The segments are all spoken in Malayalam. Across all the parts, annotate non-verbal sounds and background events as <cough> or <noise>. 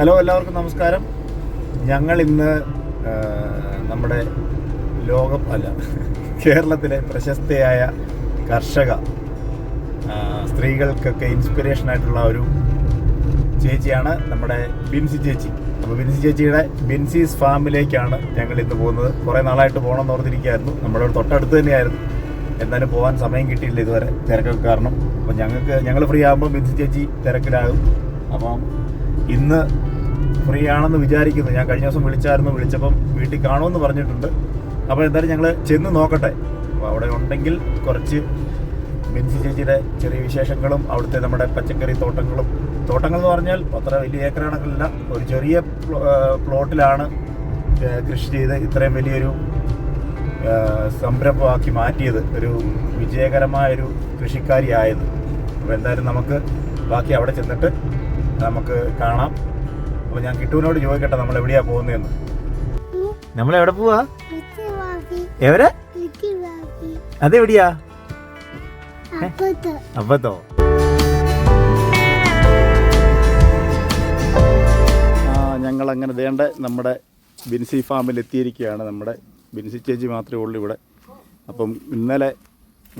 ഹലോ എല്ലാവർക്കും നമസ്കാരം. ഞങ്ങൾ ഇന്ന് നമ്മുടെ ലോക അല്ല കേരളത്തിലെ പ്രശസ്തയായ കർഷക സ്ത്രീകൾക്കൊക്കെ ഇൻസ്പിറേഷൻ ആയിട്ടുള്ള ഒരു ചേച്ചിയാണ് നമ്മുടെ ബിൻസി ചേച്ചി. അപ്പോൾ ബിൻസി ചേച്ചിയുടെ ബിൻസീസ് ഫാമിലേക്കാണ് ഞങ്ങൾ ഇന്ന് പോകുന്നത്. കുറേ നാളായിട്ട് പോകണം എന്ന് ഓർത്തിരിക്കുകയായിരുന്നു. നമ്മുടെ ഒരു തൊട്ടടുത്ത് തന്നെയായിരുന്നു. എന്നാലും പോകാൻ സമയം കിട്ടിയില്ല ഇതുവരെ തിരക്കൊക്കെ കാരണം. അപ്പോൾ ഞങ്ങൾക്ക് ഞങ്ങൾ ഫ്രീ ആകുമ്പോൾ ബിൻസി ചേച്ചി തിരക്കിലാകും. അപ്പം ഇന്ന് ഫ്രീ ആണെന്ന് വിചാരിക്കുന്നു. ഞാൻ കഴിഞ്ഞ ദിവസം വിളിച്ചായിരുന്നു. വിളിച്ചപ്പം വീട്ടിൽ കാണുമെന്ന് പറഞ്ഞിട്ടുണ്ട്. അപ്പോൾ എന്തായാലും ഞങ്ങൾ ചെന്ന് നോക്കട്ടെ. അപ്പോൾ അവിടെ ഉണ്ടെങ്കിൽ കുറച്ച് ബിൻസി ചേച്ചിയുടെ ചെറിയ വിശേഷങ്ങളും അവിടുത്തെ നമ്മുടെ പച്ചക്കറി തോട്ടങ്ങളും. തോട്ടങ്ങൾ എന്ന് പറഞ്ഞാൽ അത്ര വലിയ ഏക്കറാണെങ്കിലല്ല ഒരു ചെറിയ പ്ലോട്ടിലാണ് കൃഷി ചെയ്ത് ഇത്രയും വലിയൊരു സംരംഭമാക്കി മാറ്റിയത്. ഒരു വിജയകരമായൊരു കൃഷിക്കാരിയായത്. അപ്പോൾ എന്തായാലും നമുക്ക് ബാക്കി അവിടെ ചെന്നിട്ട് നമുക്ക് കാണാം. അപ്പോൾ ഞാൻ കിട്ടുവിനോട് ചോദിക്കട്ടെ നമ്മൾ എവിടെയാ പോകുന്നതെന്ന്. നമ്മൾ എവിടെ പോവാ? എവരെ? അതെവിടെയാ? അപ്പത്തോ ആ ഞങ്ങൾ അങ്ങനെ വേണ്ട നമ്മുടെ ബിൻസി ഫാമിൽ എത്തിയിരിക്കുകയാണ്. നമ്മുടെ ബിൻസി ചേച്ചി മാത്രമേ ഉള്ളൂ ഇവിടെ. അപ്പം ഇന്നലെ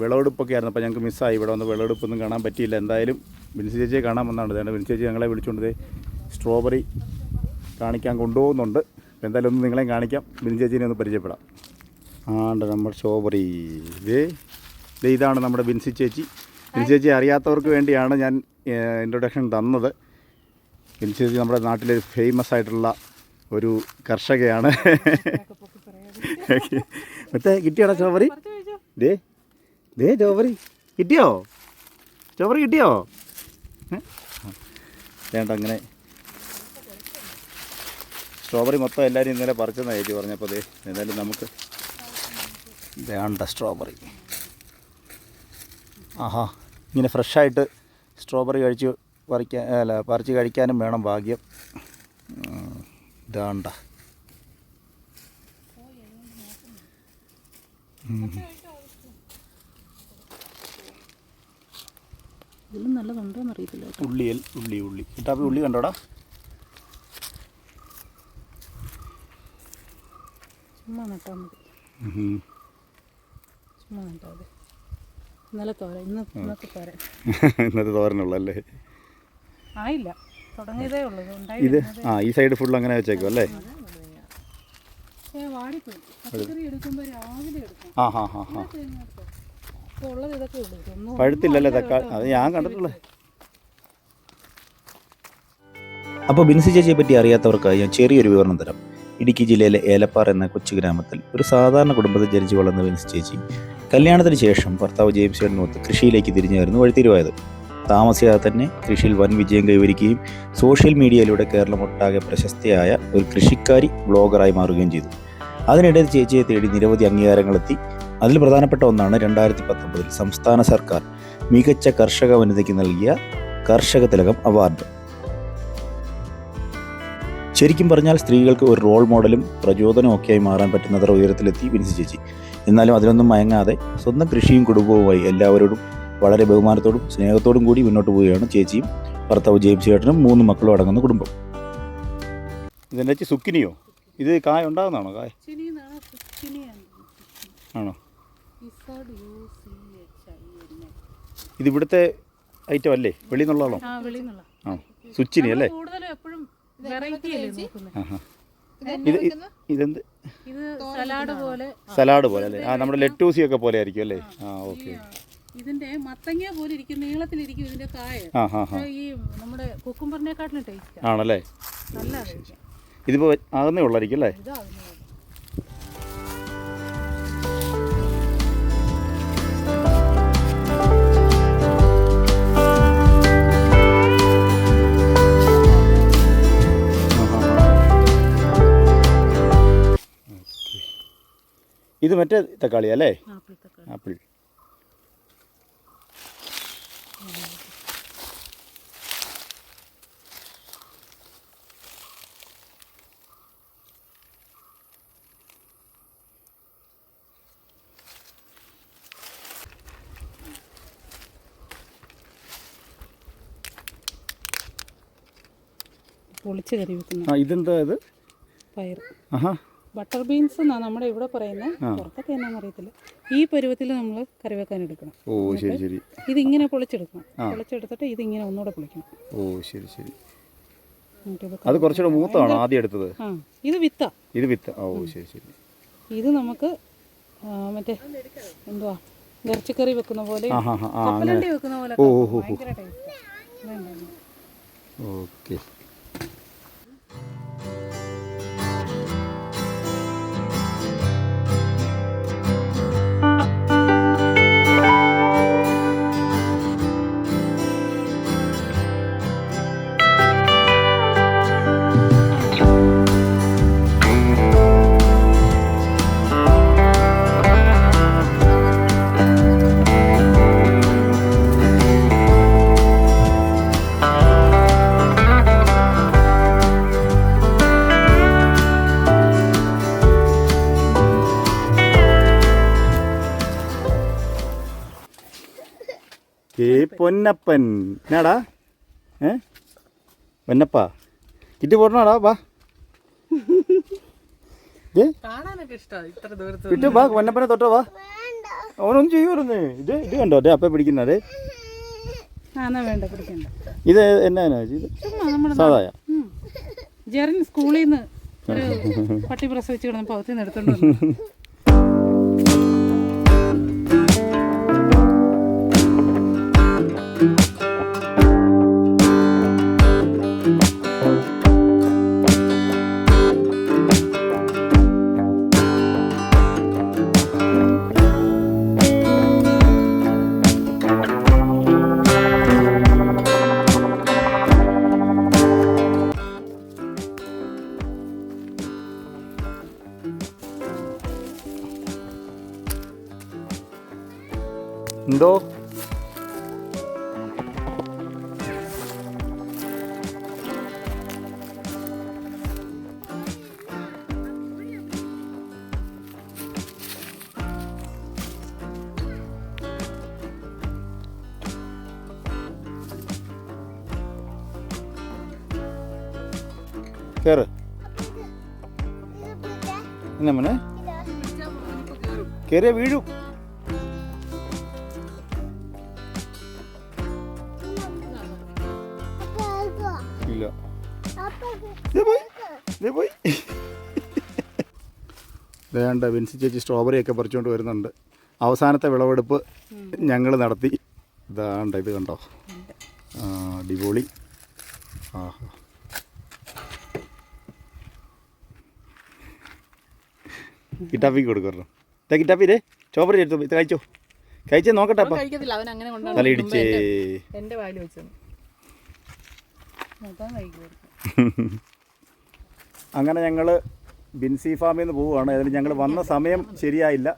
വിളവെടുപ്പൊക്കെ ആയിരുന്നു. അപ്പോൾ ഞങ്ങൾക്ക് മിസ്സായി ഇവിടെ വന്ന് വിളവെടുപ്പൊന്നും കാണാൻ പറ്റിയില്ല. എന്തായാലും ബിൻസി ചേച്ചിയെ കാണാൻ വന്നതാണ് ദേണ്ട ബിൻസി ചേച്ചി ഞങ്ങളെ വിളിച്ചുകൊണ്ട് ദേ സ്ട്രോബെറി കാണിക്കാൻ കൊണ്ടുപോകുന്നുണ്ട്. എന്തായാലും ഒന്ന് നിങ്ങളെയും കാണിക്കാം. ബിൻസി ചേച്ചീനെ ഒന്ന് പരിചയപ്പെടാം. ആണ്ട് നമ്മൾ സ്ട്രോബെറി. ഇതേ ഇതാണ് നമ്മുടെ ബിൻസി ചേച്ചി. ബിൻസി ചേച്ചി അറിയാത്തവർക്ക് വേണ്ടിയാണ് ഞാൻ ഇൻട്രൊഡക്ഷൻ തന്നത്. ബിൻസി ചേച്ചി നമ്മുടെ നാട്ടിലെ ഫേമസ് ആയിട്ടുള്ള ഒരു കർഷകയാണ്. മറ്റേ കിട്ടിയോടാ സ്ട്രോബെറി? ദേ ദേ സ്ട്രോബെറി. കിട്ടിയോ? സ്ട്രോബെറി കിട്ടിയോ? വേണ്ട അങ്ങനെ സ്ട്രോബെറി മൊത്തം എല്ലാവരും ഇന്നലെ പറിച്ചെന്നാണ് ചേച്ചി പറഞ്ഞപ്പോൾ എന്തായാലും നമുക്ക് വേണ്ട സ്ട്രോബെറി. ആഹാ ഇങ്ങനെ ഫ്രഷായിട്ട് സ്ട്രോബെറി കഴിച്ച് പറിക്കാൻ അല്ല പറിച്ച് കഴിക്കാനും വേണം ഭാഗ്യം. ഇതാണ്ട ഇതിലും ഉള്ളിയൽ ഉള്ളി ഉള്ളി. കിട്ടാപ്പി ഉള്ളി കണ്ടോടാ? ചുമ്മാ നട്ടാൽ മതി. ഉം. ചുമ്മാ നട്ടാൽ മതി. ഇന്നലെ തോര ഇന്ന് ഇന്നത്തെ തോര <laughs> ഇന്നത്തെ തോരനുള്ളല്ലേ ആയില്ല. തുടങ്ങിയതേ ഉള്ളൂ. ഇത് ആ ഈ സൈഡ് ഫുൾ അങ്ങനെ വെച്ചേക്കും അല്ലേ? അപ്പൊ വാടിപ്പോയി. പച്ചക്കറി എടുക്കുമ്പോൾ രാവിലെ എടുക്കണം ആ ഹാ ഹാ ഹാ. അപ്പോൾ ഉള്ളത് ഇതൊക്കെ ഉള്ളൂ. ഇതൊന്നും പഴുത്തില്ലല്ലേ തക്കാളി? അത് ഞാൻ കണ്ടിട്ടുള്ളത് അപ്പോൾ ബിൻസി ചേച്ചിയെ പറ്റി അറിയാത്തവർക്ക് ഞാൻ ചെറിയൊരു വിവരണം തരാം. ഇടുക്കി ജില്ലയിലെ ഏലപ്പാറ എന്ന കൊച്ചു ഗ്രാമത്തിൽ ഒരു സാധാരണ കുടുംബത്തിൽ ജനിച്ചു വളർന്ന വിൻസ് ചേച്ചി കല്യാണത്തിന് ശേഷം ഭർത്താവ് ജെയിംസ് ചേട്ടനൊത്ത് കൃഷിയിലേക്ക് തിരിഞ്ഞായിരുന്നു വഴിത്തിരിവായത്. താമസിയാതെ തന്നെ കൃഷിയിൽ വൻ വിജയം കൈവരിക്കുകയും സോഷ്യൽ മീഡിയയിലൂടെ കേരളമൊട്ടാകെ പ്രശസ്തയായ ഒരു കൃഷിക്കാരി ബ്ലോഗറായി മാറുകയും ചെയ്തു. അതിനിടെ ചേച്ചിയെ തേടി നിരവധി അംഗീകാരങ്ങളെത്തി. അതിൽ പ്രധാനപ്പെട്ട ഒന്നാണ് രണ്ടായിരത്തി പത്തൊമ്പതിൽ സംസ്ഥാന സർക്കാർ മികച്ച കർഷക വനിതയ്ക്ക് നൽകിയ കർഷക തിലകം അവാർഡ്. ശരിക്കും പറഞ്ഞാൽ സ്ത്രീകൾക്ക് ഒരു റോൾ മോഡലും പ്രചോദനവും ഒക്കെയായി മാറാൻ പറ്റുന്നത്ര ഉയരത്തിലെത്തി വിൻസി ചേച്ചി. എന്നാലും അതിലൊന്നും മയങ്ങാതെ സ്വന്തം കൃഷിയും കുടുംബവുമായി എല്ലാവരോടും വളരെ ബഹുമാനത്തോടും സ്നേഹത്തോടും കൂടി മുന്നോട്ട് പോവുകയാണ് ചേച്ചിയും ഭർത്താവ് ജെയിംസ് ചേട്ടനും മൂന്ന് മക്കളും അടങ്ങുന്ന കുടുംബം. ഇതെന്നെ സുക്കിനിയോ? ഇത് കായ ഉണ്ടാകുന്നതാണോ കായ? ആണോ? ഇതിവിടുത്തെ ഐറ്റം അല്ലേ? വെളിയിൽ നിന്നുള്ള ആ സുച്ചിനി അല്ലേ? ഇതെന്ത്? സലാഡ് പോലെ. സലാഡ് പോലെ അല്ലേ? ആ നമ്മുടെ ലെറ്റൂസി ഒക്കെ പോലെ ആയിരിക്കും അല്ലേ? ആ ഓക്കെ. ഇതിന്റെ മത്തങ്ങ പോലെ ഇരിക്കും നീളത്തിലിരിക്കും ഇതിന്റെ കായ ഈ നമ്മുടെ കുക്കുംബറിനെക്കാട്ടിലും ടേസ്റ്റ് ആണല്ലേ? ഇതിപ്പോൾ ആകുന്നേ ഉള്ളായിരിക്കും അല്ലേ? ഇത് മറ്റേ തക്കാളി അല്ലേ? ആപ്പിൾ പൊളിച്ച് കറി ആ ഇതെന്താ ഇത്? പയർ ആഹാ. ബട്ടർ ബീൻസ് എന്നാണ് നമ്മുടെ ഇവിടെ പറയുന്നത് പുറത്തൊക്കെ എന്നാന്ന് അറിയത്തില്ല. ഈ പരുവത്തിൽ നമ്മൾ കറിവെക്കാൻ എടുക്കണം. ഓ ശരി ശരി. ഇതിങ്ങനെ പൊളിച്ചെടുക്കണം. പൊളിച്ചെടുത്തിട്ട് ഇതിങ്ങനെ ഒന്നുകൂടെ പൊളിക്കണം. ഓ ശരി ശരി. അത് കുറച്ചുകൂടെ മൂത്താണ് ആദ്യം എടുത്തത്? ആ ഇത് വിത്ത. ഇത് വിത്ത. ഓ ശരി ശരി. ഇത് നമുക്ക് മറ്റേ എന്തുവാ? ഇറച്ചിക്കറി വെക്കുന്ന പോലെ വെക്കുന്ന പോലെ ഓക്കെ. പൊന്നപ്പൻ. എന്നാടാ? ഏ? പൊന്നപ്പ. കിട്ടി പോടാ വാ. കിട്ടു വാ പൊന്നപ്പനെ തൊട്ടോ വാ. അവനൊന്നും ചെയ്യൂന്ന് ഇത് ഇത് കണ്ടോ? അതെ അപ്പ പിടിക്കുന്നത് ഇത് എന്നാ ഇത് ചുമ്മാ നമ്മുടെ സാധായ ജെറിൻ സ്കൂളിൽ നിന്ന് <laughs> പട്ടി പ്രസവിച്ച് കിടന്നപ്പോൾ അകത്ത് നിന്ന് എടുത്തോണ്ട് <laughs> എന്തോ? കയറ് എന്നാ മോനെ? കയറിയ വീഴും. പോയി. ദേ പോയി. <laughs> വേണ്ട വിൻസി ചേച്ചി സ്ട്രോബെറി ഒക്കെ പറിച്ചുകൊണ്ട് വരുന്നുണ്ട്. അവസാനത്തെ വിളവെടുപ്പ് ഞങ്ങൾ നടത്തി. ഇതാണ്ട ഇത് കണ്ടോ? ആ അടിപൊളി. ആഹാ. കിട്ടാപ്പിക്ക് കൊടുക്കണം ഇതാ കിട്ടാപ്പി ഇതേ ചോപ്പറി എടുത്തു ഇത് കഴിച്ചോ. കഴിച്ചേ നോക്കട്ടെ അപ്പൊ. തല അവൻ അങ്ങനെ കൊണ്ടാണ് തലയിടിച്ചേ. എന്റെ വായിൽ വെച്ചു <laughs> അങ്ങനെ ഞങ്ങൾ ബിൻസി ഫാമിൽ നിന്ന് പോവുകയാണ്. അതിന് ഞങ്ങൾ വന്ന സമയം ശരിയായില്ല.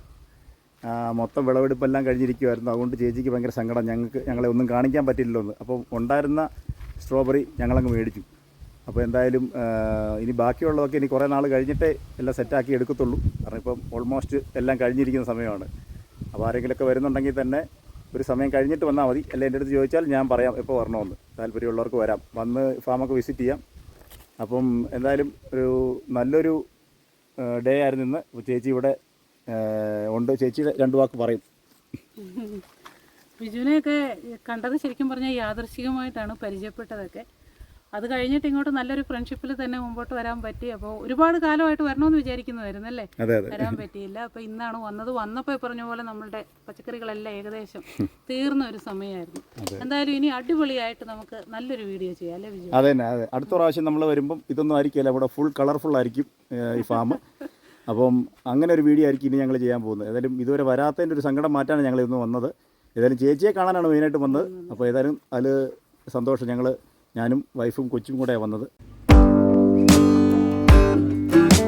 മൊത്തം വിളവെടുപ്പെല്ലാം കഴിഞ്ഞിരിക്കുമായിരുന്നു അതുകൊണ്ട് ചേച്ചിക്ക് ഭയങ്കര സങ്കടം. ഞങ്ങൾക്ക് ഞങ്ങളെ ഒന്നും കാണിക്കാൻ പറ്റില്ലല്ലോ എന്ന് അപ്പോൾ ഉണ്ടായിരുന്ന സ്ട്രോബെറി ഞങ്ങളങ്ങ് മേടിച്ചു. അപ്പോൾ എന്തായാലും ഇനി ബാക്കിയുള്ളതൊക്കെ ഇനി കുറേ നാൾ കഴിഞ്ഞിട്ടേ എല്ലാം സെറ്റാക്കി എടുക്കത്തുള്ളൂ. കാരണം ഇപ്പം ഓൾമോസ്റ്റ് എല്ലാം കഴിഞ്ഞിരിക്കുന്ന സമയമാണ്. അപ്പോൾ ആരെങ്കിലുമൊക്കെ വരുന്നുണ്ടെങ്കിൽ തന്നെ ഒരു സമയം കഴിഞ്ഞിട്ട് വന്നാൽ മതി. അല്ലെ എന്റെ അടുത്ത് ചോദിച്ചാൽ ഞാൻ പറയാം എപ്പോൾ വരണമെന്ന്. താല്പര്യമുള്ളവർക്ക് വരാം. വന്ന് ഫാമൊക്കെ വിസിറ്റ് ചെയ്യാം. അപ്പം എന്തായാലും ഒരു നല്ലൊരു ഡേ ആയിരുന്നു ഇന്ന്. ചേച്ചി ഇവിടെ ഉണ്ട്. ചേച്ചി രണ്ട് വാക്ക് പറയും. <laughs> ബിജുവിനെയൊക്കെ കണ്ടത് ശരിക്കും പറഞ്ഞാൽ യാദർശികമായിട്ടാണ് പരിചയപ്പെട്ടതൊക്കെ. അത് കഴിഞ്ഞിട്ട് ഇങ്ങോട്ട് നല്ലൊരു ഫ്രണ്ട്ഷിപ്പിൽ തന്നെ മുമ്പോട്ട് വരാൻ പറ്റി. അപ്പോൾ ഒരുപാട് കാലമായിട്ട് വരണമെന്ന് വിചാരിക്കുന്നതായിരുന്നു അല്ലേ വരാൻ പറ്റിയില്ല. അപ്പോൾ ഇന്നാണ് വന്നത്. വന്നപ്പോൾ പറഞ്ഞ പോലെ നമ്മളുടെ പച്ചക്കറികളെല്ലാം ഏകദേശം <laughs> തീർന്ന ഒരു സമയമായിരുന്നു. എന്തായാലും ഇനി അടിപൊളിയായിട്ട് നമുക്ക് നല്ലൊരു വീഡിയോ ചെയ്യാം അല്ലേ വിജയ് അതെ അതെ അടുത്ത പ്രാവശ്യം നമ്മൾ വരുമ്പം ഇതൊന്നും ആയിരിക്കില്ല. ഇവിടെ ഫുൾ കളർഫുൾ ആയിരിക്കും ഈ ഫാം <laughs> അപ്പം അങ്ങനെ ഒരു വീഡിയോ ആയിരിക്കും ഇനി ഞങ്ങൾ ചെയ്യാൻ പോകുന്നത്. ഏതായാലും ഇതുവരെ വരാത്തതിന്റെ ഒരു സങ്കടം മാറ്റാണ് ഞങ്ങൾ ഇന്ന് വന്നത്. ഏതായാലും ചേച്ചിയെ കാണാനാണ് മെയിനായിട്ട് വന്നത്. അപ്പോൾ ഏതായാലും അതിൽ സന്തോഷം. ഞങ്ങൾ ഞാനും വൈഫും കൊച്ചും കൂടെ വന്നത്.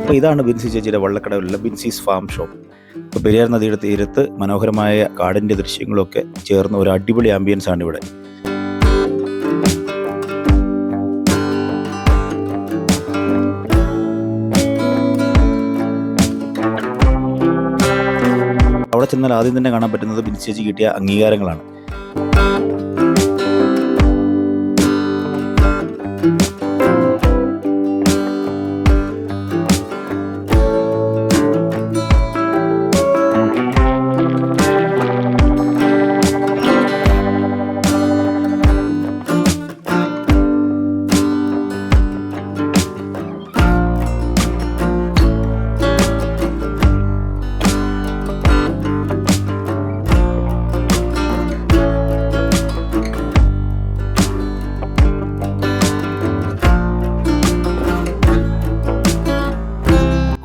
അപ്പോൾ ഇതാണ് ബിൻസി ചേച്ചിയുടെ വള്ളക്കടവിലുള്ള ബിൻസീസ് ഫാം ഷോപ്പ് ഇപ്പോൾ പെരിയാർ നദിയുടെ തീരത്ത് മനോഹരമായ കാടിന്റെ ദൃശ്യങ്ങളൊക്കെ ചേർന്ന ഒരു അടിപൊളി ആംബിയൻസ് ആണ് ഇവിടെ. അവിടെ ചെന്നാൽ ആദ്യം തന്നെ കാണാൻ പറ്റുന്നത് ബിൻസി ചേച്ചി കിട്ടിയ അംഗീകാരങ്ങളാണ്.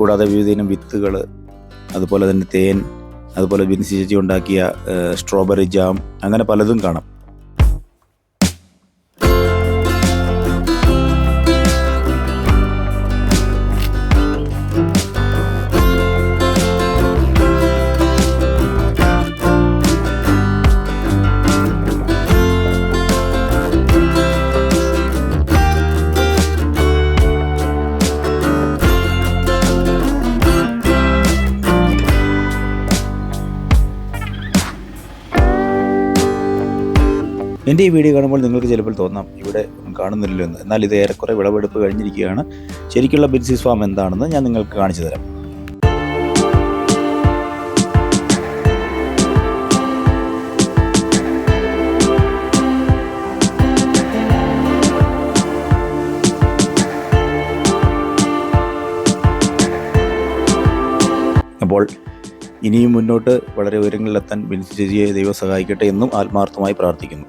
കൂടാതെ വിവിധയിനം വിത്തുകൾ അതുപോലെ തന്നെ തേൻ അതുപോലെ ബിൻസി ചേച്ചി ഉണ്ടാക്കിയ സ്ട്രോബെറി ജാം അങ്ങനെ പലതും കാണാം. എന്റെ ഈ വീഡിയോ കാണുമ്പോൾ നിങ്ങൾക്ക് ചിലപ്പോൾ തോന്നാം ഇവിടെ കാണുന്നില്ലല്ലോ എന്ന്. എന്നാൽ ഇത് ഏറെക്കുറെ വിളവെടുപ്പ് കഴിഞ്ഞിരിക്കുകയാണ്. ശരിക്കുള്ള ബിൻസീസ് ഫാം എന്താണെന്ന് ഞാൻ നിങ്ങൾക്ക് കാണിച്ചു തരാം. അപ്പോൾ ഇനിയും മുന്നോട്ട് വളരെ ഉയരങ്ങളിലെത്താൻ ബിൻസി ചേച്ചിയെ ദൈവം സഹായിക്കട്ടെ എന്നും ആത്മാർത്ഥമായി പ്രാർത്ഥിക്കുന്നു.